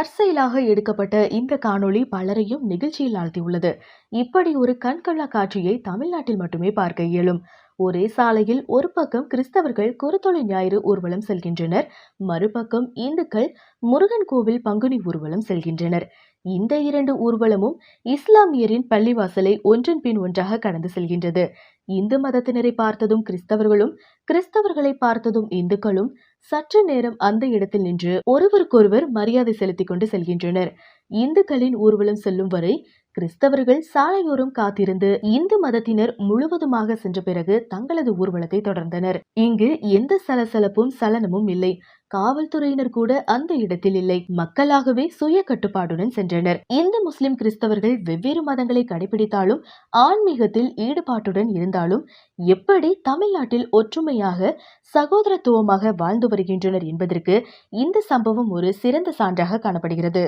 தற்செயலாக எடுக்கப்பட்ட இந்த காணொளி பலரையும் நிகழ்ச்சியில் ஆழ்த்தியுள்ளது. இப்படி ஒரு கண்கொள்ளா காட்சியை தமிழ்நாட்டில் மட்டுமே பார்க்க இயலும். ஒரே சாலையில் ஒரு பக்கம் கிறிஸ்தவர்கள் குருத்தொலை ஞாயிறு ஊர்வலம் செல்கின்றனர் மறுபக்கம் இந்துக்கள் முருகன் கோவில் பங்குனி ஊர்வலம் செல்கின்றனர். இந்த இரண்டு ஊர்வலமும் இஸ்லாமியரின் பள்ளிவாசலை ஒன்றன் பின் ஒன்றாக கடந்து செல்கின்றது. இந்து மதத்தினரை பார்த்ததும் கிறிஸ்தவர்களும் கிறிஸ்தவர்களை பார்த்ததும் இந்துக்களும் சற்று நேரம் அந்த இடத்தில் நின்று ஒருவருக்கொருவர் மரியாதை செலுத்திக் கொண்டு செல்கின்றனர். இந்துக்களின் ஊர்வலம் செல்லும் வரை கிறிஸ்தவர்கள் சாலையோரம் காத்திருந்து இந்து மதத்தினர் முழுவதுமாக சென்ற பிறகு தங்களது ஊர்வலத்தை தொடர்ந்தனர். இங்கு எந்த சலசலப்பும் சலனமும் இல்லை. காவல்துறையினர் கூட அந்த இடத்தில் இல்லை. மக்களாகவே சுய கட்டுப்பாடுடன் சென்றனர். இந்து முஸ்லிம் கிறிஸ்தவர்கள் வெவ்வேறு மதங்களை கடைபிடித்தாலும் ஆன்மீகத்தில் ஈடுபாட்டுடன் இருந்தாலும் எப்படி தமிழ்நாட்டில் ஒற்றுமையாக சகோதரத்துவமாக வாழ்ந்து வருகின்றனர் என்பதற்கு இந்த சம்பவம் ஒரு சிறந்த சான்றாக காணப்படுகிறது.